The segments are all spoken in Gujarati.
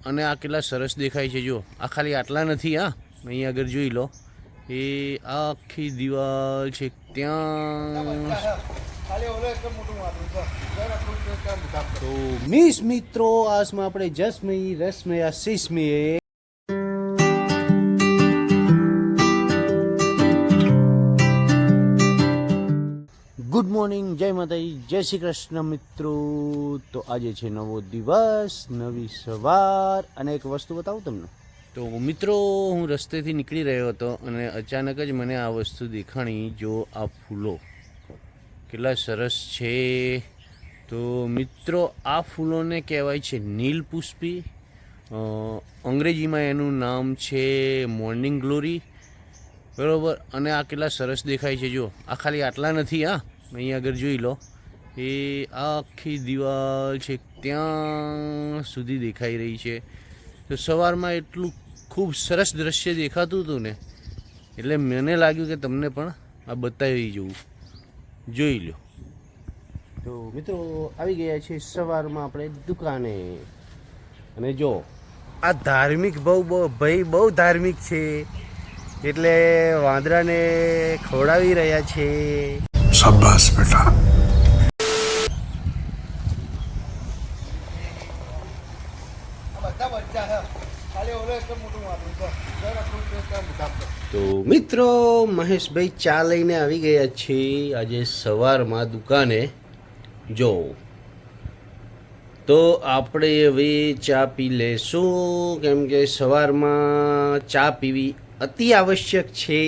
અને આ કેટલા સરસ દેખાય છે જો આ ખાલી આટલા નથી હા. અહીંયા આગળ જોઈ લો. એ આખી દિવાલ છે ત્યાં તો મિસ મિત્રો આસમાં આપણે જસમય રસમય શીશમય મોર્નિંગ, જય માતાજી, જય શ્રી કૃષ્ણ મિત્રો. તો આજે છે નવો દિવસ, નવી સવાર. અને એક વસ્તુ બતાવું તમને. તો મિત્રો, હું રસ્તેથી નીકળી રહ્યો હતો અને અચાનક જ મને આ વસ્તુ દેખાણી, જો આ ફૂલો કેટલા સરસ છે. તો મિત્રો, આ ફૂલોને કહેવાય છે નીલ પુષ્પી. અંગ્રેજીમાં એનું નામ છે મોર્નિંગ ગ્લોરી. બરોબર? અને આ કેટલા સરસ દેખાય છે જો આ ખાલી આટલા નથી, હા. અહીંયા આગળ જોઈ લો. એ આખી દિવાલ છે, ત્યાં સુધી દેખાઈ રહી છે. તો સવારમાં એટલું ખૂબ સરસ દ્રશ્ય દેખાતું હતું ને, એટલે મને લાગ્યું કે તમને પણ આ બતાવી જવું જોઈ લો. તો મિત્રો, આવી ગયા છે સવારમાં આપણે દુકાને. અને જો, આ ધાર્મિક બહુ, ભાઈ બહુ ધાર્મિક છે. એટલે વાંદરાને ખવડાવી રહ્યા છે. શાબાશ બેટા. તો મિત્રો, મહેશભાઈ ચા લઈને આવી ગયા છે આજે સવારમાં દુકાને. જો, તો આપણે હવે ચા પી લેશું. કેમ કે સવારમાં ચા પીવી અતિ આવશ્યક છે.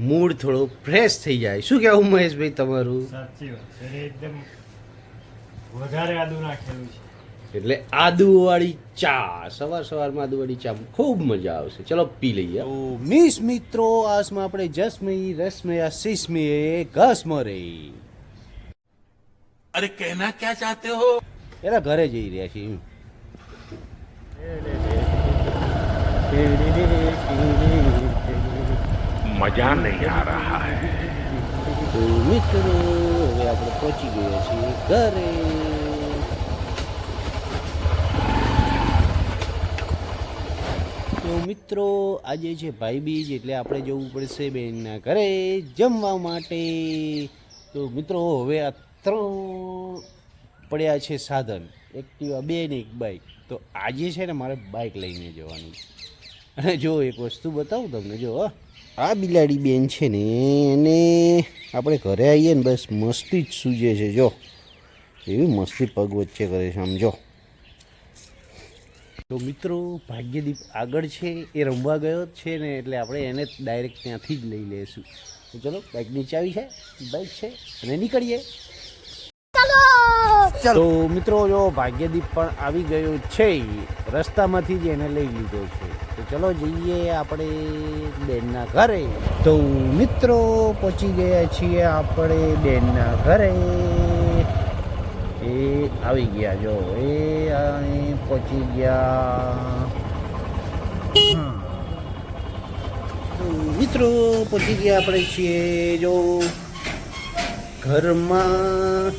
મૂડ થોડો ફ્રેશ થઈ જાય શું કેવું મહેશભાઈ તમારું એકદમ વધારે આદુ નાખેલું છે એટલે આદુવાળી ચા સવાર સવારમાં આદુવાળી ચા ખૂબ મજા આવશે ચલો પી લઈએ મિસ મિત્રો આસમાં આપણે જસમઈ રસમય શિસમી ઘસમ રે અરે કહેના ક્યાં ચાહતે હો એલા ઘરે જઈ રહ્યા છીએ મજા નહીં આ રહા હૈ. તો મિત્રો, હવે આપણે પહોંચી ગયા છીએ ઘરે. તો મિત્રો, આજે છે ભાઈ બીજ એટલે આપણે જવું પડશે બેનના ઘરે જમવા માટે. તો મિત્રો, હવે આ ત્રણ પડ્યા છે સાધન. એક્ટિવા, બે ને એક બાઇક તો આજે છે ને મારે બાઇક લઈને જવાનું. જો એક વસ્તુ બતાવું તમને, જો. આ બિલાડી બેન છે ને, એને આપણે ઘરે આવીએ ને, બસ મસ્તી જ સૂજે છે, જો. એવી મસ્તી પગ વચ્ચે કરે છે, આમ જો. તો મિત્રો, ભાગ્યદીપ આગળ છે, એ રમવા ગયો જ છે ને, એટલે આપણે એને ડાયરેક્ટ ત્યાંથી જ લઈ લઈશું. તો ચલો બાઇકની ચાવી છે બાઇક છે, અને નીકળીએ. તો મિત્રો, જો ભાગ્યદીપ પણ આવી ગયો છે, રસ્તામાંથી જ એને લઈ લીધો છે. તો ચલો જઈએ આપણે બેનના ઘરે. તો મિત્રો, પહોંચી ગયા છીએ આપણે બેનના ઘરે. એ આવી ગયા, જો એ પહોંચી ગયા. મિત્રો, પહોંચી ગયા આપણે છીએ, જો ઘરમાં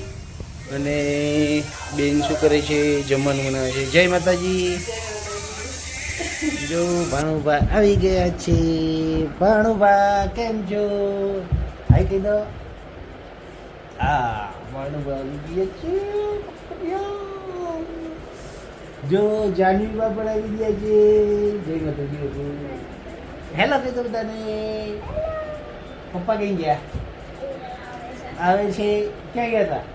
અને બેન શું કરે છે? જમવાનું બનાવે છે. જય માતાજી. જો ભાણુભા આવી ગયા છે. ભાણુભા, કેમ છો? આવી કહી દો હા, ભાણુભા આવી ગયા છે. જો જાનવીબા પણ આવી ગયા છે. જય માતાજી હેલો કહી દો બધાને. પપ્પા કઈ ગયા? આવે છે. ક્યાં ગયા હતા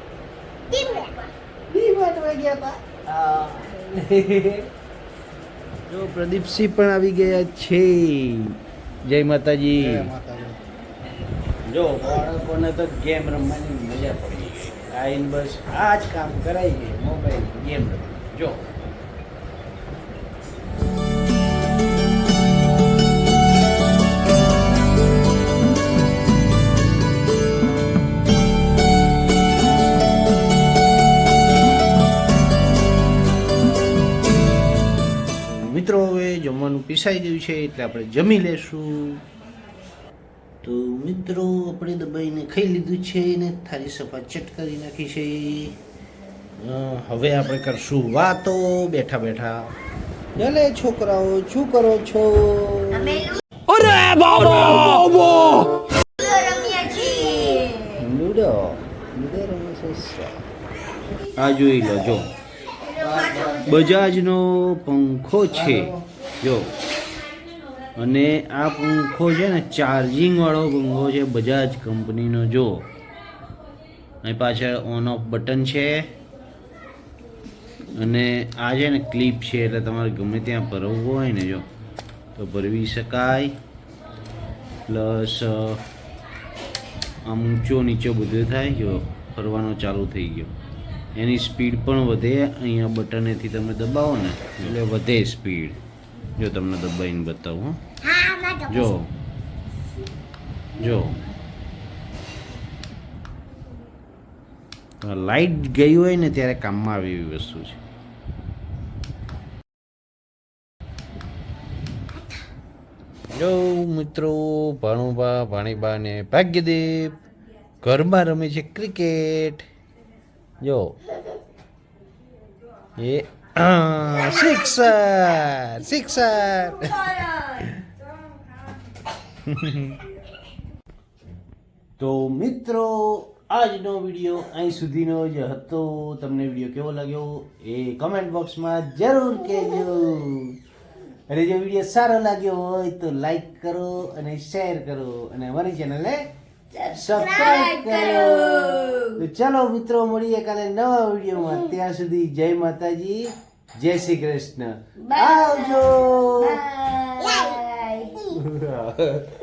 જો પ્રદીપસિંહ પણ આવી ગયા છે. જય માતાજી. જો બાળકોને તો ગેમ રમવાની મજા પડી ગઈ. આઈને બસ આ જ કામ કરાય ગઈ મોબાઈલ ગેમ રમવાની જો. પીસાઈ ગયું છે એટલે આપણે જમી લેશું. તો મિત્રો આપણે દબાઈને ખાઈ લીધું છે ને થાળી સફા ચટ કરી નાખી છે. હવે આપણે કરશું વાતો. બેઠા બેઠા. ભલે છોકરાઓ શું કરો છો? અરે બાબો! Ludo ludo? રમે છે આ જોઈ લો જો. બજાજનો પંખો છે. જો. અને આ પંખો છે ને ચાર્જિંગ વાળો પંખો છે, બજાજ કંપનીનો, જો. અહીં પાછળ ઓન ઓફ બટન છે. અને આ છે ને ક્લિપ છે, એટલે તમારે ગમે ત્યાં ભરવવું હોય ને, જો. તો ભરવી શકાય. પ્લસ આમ ઊંચો નીચો બધું થાય, જો. ફરવાનો ચાલુ થઈ ગયો. એની સ્પીડ પણ વધે. અહીંયા બટનેથી તમે દબાવો ને, એટલે વધે સ્પીડ જો તમને દબાઈને બતાવું હો. જો. જો. લાઈટ ગઈ હોય ને ત્યારે કામમાં આવે એવી વસ્તુ છે. જો મિત્રો ભાણુબા ભાણીબા ને ભાગ્યદેવ ઘરમાં રમે છે ક્રિકેટ. જો. એ સિક્સર સિક્સર તો મિત્રો, આજનો વીડિયો અહીં સુધીનો જ હતો. તમને વીડિયો કેવો લાગ્યો એ કમેન્ટ બોક્સમાં જરૂર કહેજો. અને જો વીડિયો સારો લાગ્યો હોય તો લાઈક કરો અને શેર કરો. અને અમારી ચેનલને સબસ્ક્રાઇબ કરો. ચાલો મિત્રો મળીએ કાલે નવા વિડીયોમાં. ત્યાં સુધી જય માતાજી જય શ્રી કૃષ્ણ. આવજો.